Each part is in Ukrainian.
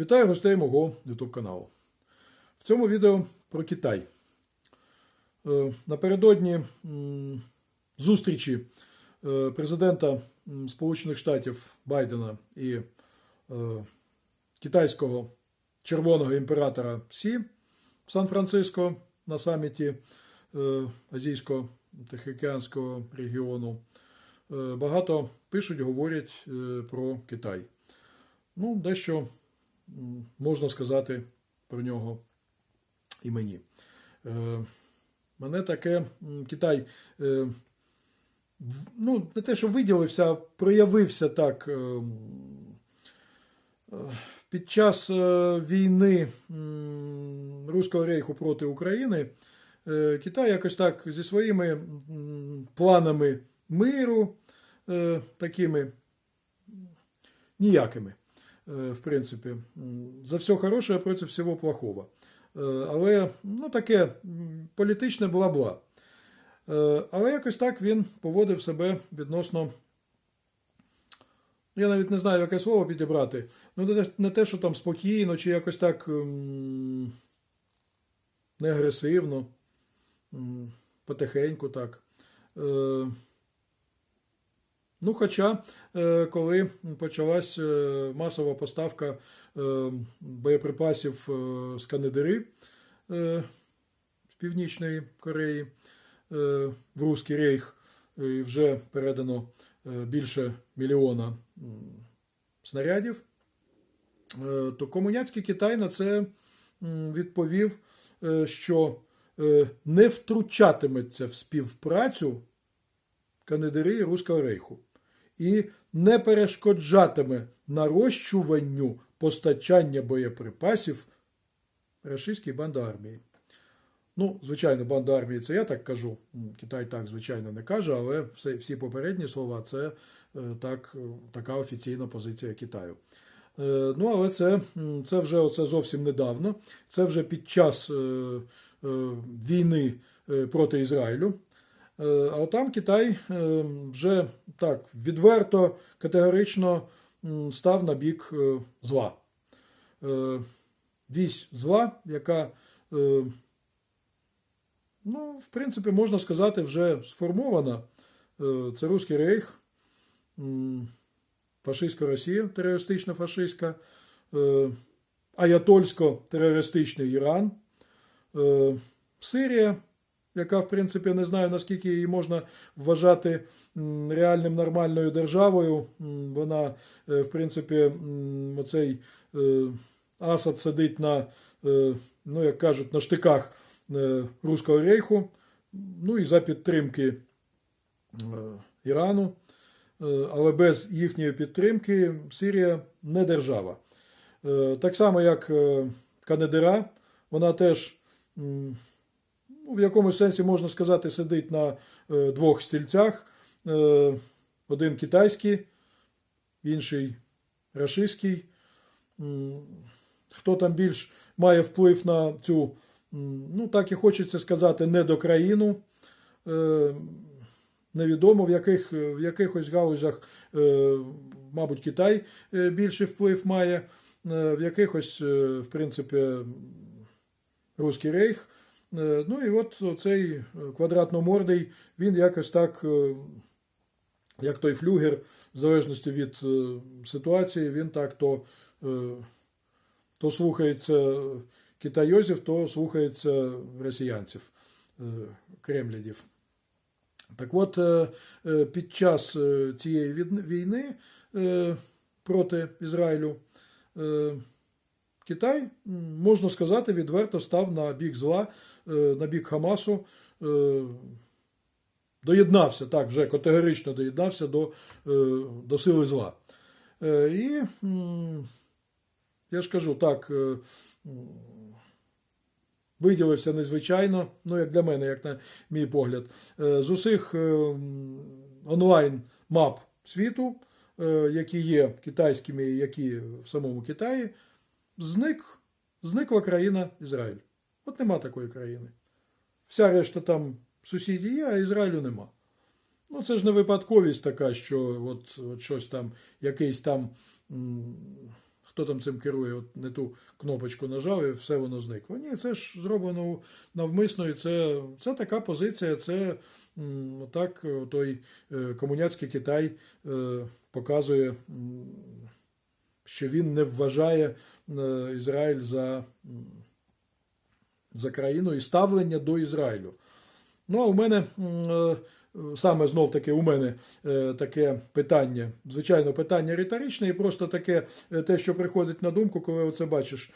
Вітаю гостей мого YouTube каналу. В цьому відео про Китай. Е, Напередодні зустрічі е, президента Сполучених Штатів Байдена і е, китайського червоного імператора Сі в Сан-Франциско на саміті Азійсько-Тихоокеанського регіону. Багато пишуть, говорять про Китай. Ну, дещо можна сказати про нього і мені. Е, Мене таке Китай, е, ну, не те, що виділився, проявився так. е, Під час війни Руського рейху проти України Китай якось так зі своїми планами миру, такими ніякими, в принципі. За все хороше проти всього плохого. Е, Але ну, таке політичне бла-бла. Е, Але якось так він поводив себе відносно. Я навіть не знаю, яке слово підібрати. Ну, не те- що там спокійно, чи якось так не агресивно, потихеньку так. Ну, хоча, е, коли почалась е, масова поставка е, боєприпасів з Канедири з Північної Кореї в Руський рейх, і вже передано більше мільйона снарядів, то комуняцький Китай на це відповів, що не втручатиметься в співпрацю Канедири і Руського рейху і не перешкоджатиме нарощуванню постачання боєприпасів рашистській бандармії. Ну, звичайно, банда армії це я так кажу. Китай так, звичайно, не каже, але все, всі попередні слова це е, так, е, така офіційна позиція Китаю. Е, Ну, але це, це вже оце зовсім недавно. Це вже під час війни проти Ізраїлю. Е, А там Китай е, вже так відверто, категорично став на бік е, зла. Вісь зла, яка, ну, в принципі, можна сказати, вже сформована. Це Руський рейх, фашистська Росія, терористична фашистська, аятольсько-терористичний Іран, Сирія, яка, в принципі, не знаю, наскільки її можна вважати реальним нормальною державою. Вона, е, в принципі, оцей е, Асад сидить на, е, ну, як кажуть, на штиках Руського рейху, ну і за підтримки Ірану. Але без їхньої підтримки Сирія не держава. Так само, як Канедера, вона теж в якомусь сенсі можна сказати, сидить на е, двох стільцях. Е, один китайський, інший рашистський. Хто там більш має вплив на цю, ну так і хочеться сказати, недокраїну. Е, Невідомо, в, яких, в якихось галузях, мабуть, Китай більший вплив має, в якихось, в принципі, Руський рейх. Е, Ну і от цей е, квадратномордий, він якось так, е, як той флюгер, в залежності від ситуації, він так то, то слухається китайозів, то слухається росіянців, кремлядів. Так от, під час цієї війни проти Ізраїлю Китай, можна сказати, відверто став на бік зла, на бік Хамасу, е, доєднався, так, вже категорично доєднався до, е, до сили зла. Е, І я ж кажу, так, е, виділився незвичайно, ну, як для мене, як на мій погляд, Е, з усіх е, онлайн мап світу, е, які є китайськими які в самому Китаї, зник, зникла країна Ізраїль. От нема такої країни. Вся решта там сусіді є, а Ізраїлю нема. Ну, це ж не випадковість така, що от, от щось там, якийсь там. хто там цим керує, от не ту кнопочку нажав і все воно зникло. Ні, це ж зроблено навмисно, і це, це така позиція, це так той е, комуняцький Китай е, показує, що він не вважає е, Ізраїль за, за країну і ставлення до Ізраїлю. Ну, а у мене е, саме знов таки у мене е, таке питання. Звичайно, питання риторичне, і просто таке е, те, що приходить на думку, коли оце бачиш.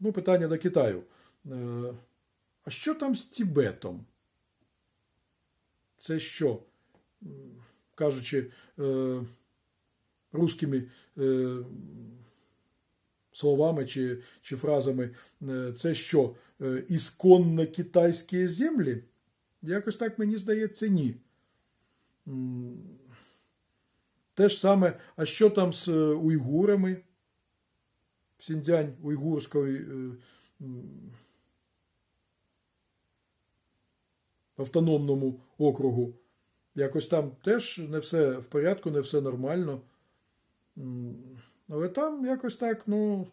Ну, питання до Китаю. А що там з Тібетом? Це що? Кажучи русскими словами чи, чи фразами, це що? Е, Ісконно китайські землі? Якось так мені здається, ні. Те ж саме, а що там з е, уйгурами? В Сіньцзянь уйгурської е, автономному округу. Якось там теж не все в порядку, не все нормально. Але там якось так, ну,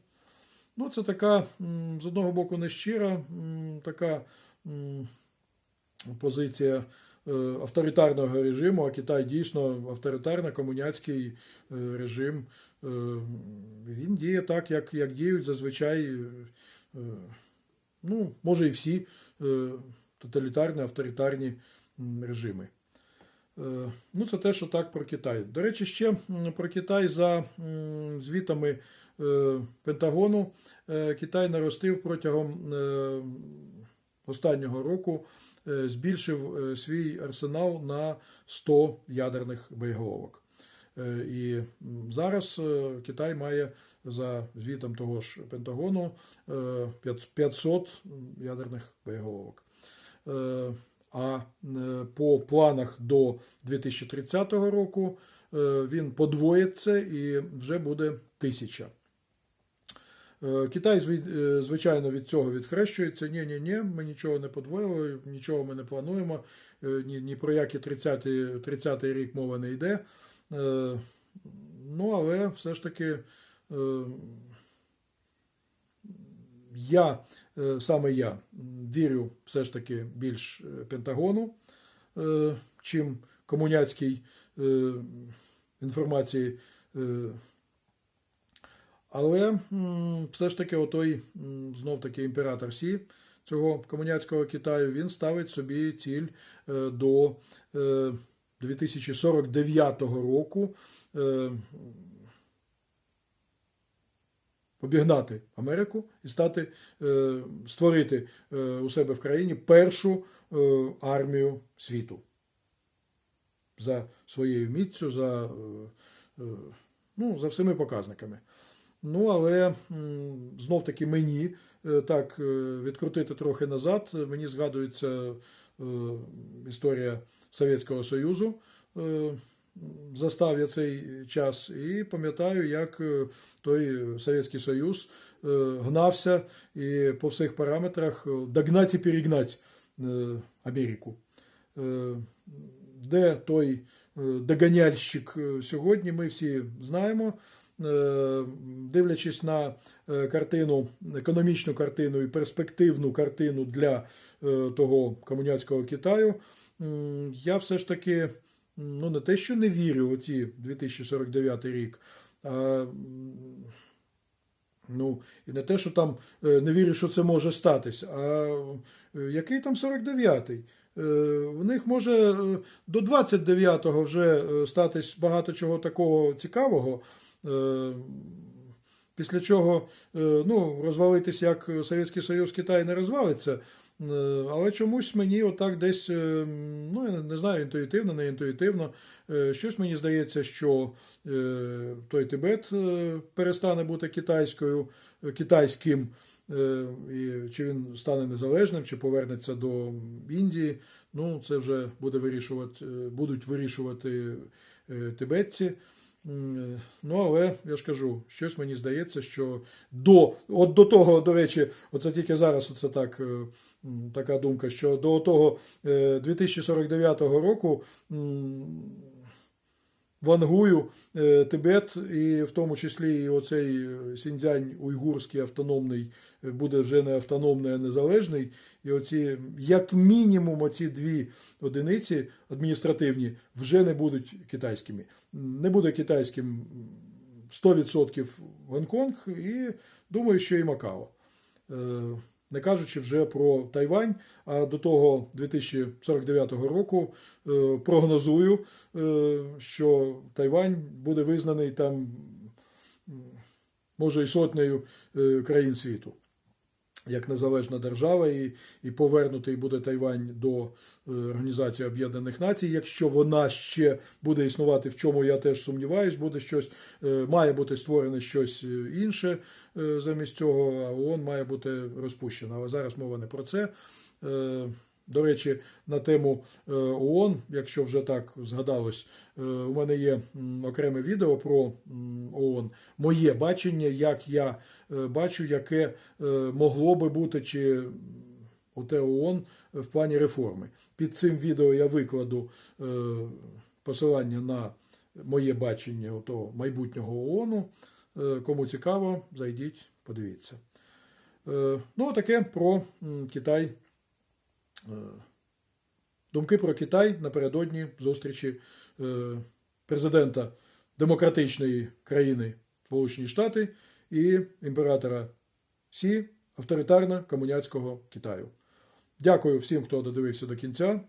ну це така, з одного боку, нещира, така позиція е, авторитарного режиму, а Китай дійсно авторитарний комуняцький е, режим. Е, Він діє так, як, як діють зазвичай, ну, може і всі тоталітарні, авторитарні режими. Е, Ну, це те, що так про Китай. До речі, ще про Китай за звітами е, Пентагону. е, Китай наростив протягом останнього року, збільшив свій арсенал на 100 ядерних боєголовок. І зараз Китай має за звітом того ж Пентагону е, 500 ядерних боєголовок. А е, по планах до 2030 року е, він подвоїть це і вже буде тисяча. Е, Китай, звичайно, від цього відхрещується. Ні, ні, ні, ми нічого не подвоїли, нічого ми не плануємо, ні, ні про які 30-й 30-й рік мова не йде. Ну, але все ж таки я, е, саме я, вірю все ж таки більш е, Пентагону, е, чим комуняцькій інформації. Але все ж таки, отой знов таки імператор Сі цього комуняцького Китаю він ставить собі ціль до е, 2049 року обігнати Америку і стати, е, створити е, у себе в країні першу е, армію світу за своєю міцю, за, ну, за всіми показниками. Ну, але знов таки мені так відкрутити трохи назад. Мені згадується історія Совєтського Союзу. Застав я цей час і пам'ятаю, як е, той Совєтський Союз е, гнався і по всіх параметрах е, догнать і перегнать Америку. Де той догоняльщик е, сьогодні, ми всі знаємо. Дивлячись на картину, економічну картину і перспективну картину для того комуняцького Китаю, я все ж таки ну, не те, що не вірю у ці 2049 рік, а ну, і не те, що там е, не вірю, що це може статись, а е, який там 49-й? Е, У них може до 29-го вже статись багато чого такого цікавого. Після чого ну, розвалитись як Совєтський Союз Китай не розвалиться. Е, Але чомусь мені отак десь, е, ну я не знаю, інтуїтивно, не інтуїтивно. е, Щось мені здається, що той Тибет перестане бути китайською, китайським, чи він стане незалежним, чи повернеться до Індії. Ну, це вже буде вирішувати, будуть вирішувати тибетці. М, Ну, але я ж кажу, щось мені здається, що до, от до того, до речі, оце тільки зараз оце так, е, така думка, що до того е, 2049 року м, вангую е, Тибет, і в тому числі і оцей е, Сіньцзянь уйгурський автономний е, буде вже не автономний, а незалежний. І оці, як мінімум, оці дві одиниці адміністративні вже не будуть китайськими. Не буде китайським 100% Гонконг і думаю, що і Макао. Не кажучи вже про Тайвань, а до того 2049 року е, прогнозую, е, що Тайвань буде визнаний там, може, і сотнею е, країн світу. Як незалежна держава, і, і повернутий буде Тайвань до е, Організації Об'єднаних Націй, якщо вона ще буде існувати, в чому я теж сумніваюсь, буде щось, е, має бути створене щось е, інше замість цього, а ООН має бути розпущена. Але зараз мова не про це. До речі, на тему е, ООН, якщо вже так згадалось, е, у мене є окреме відео про ООН. Моє бачення, як я е, бачу, яке могло би бути чи оте ООН в плані реформи. Під цим відео я викладу посилання на моє бачення ото майбутнього ООНу. Кому цікаво, зайдіть, подивіться. Ну, таке про Китай. Е, Думки про Китай напередодні зустрічі е, президента демократичної країни Сполучені Штати і імператора Сі авторитарно комуняцького Китаю. Дякую всім, хто додивився до кінця.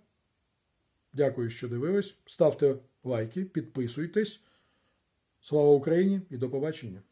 Дякую, що дивились. Ставте лайки, підписуйтесь. Слава Україні і до побачення!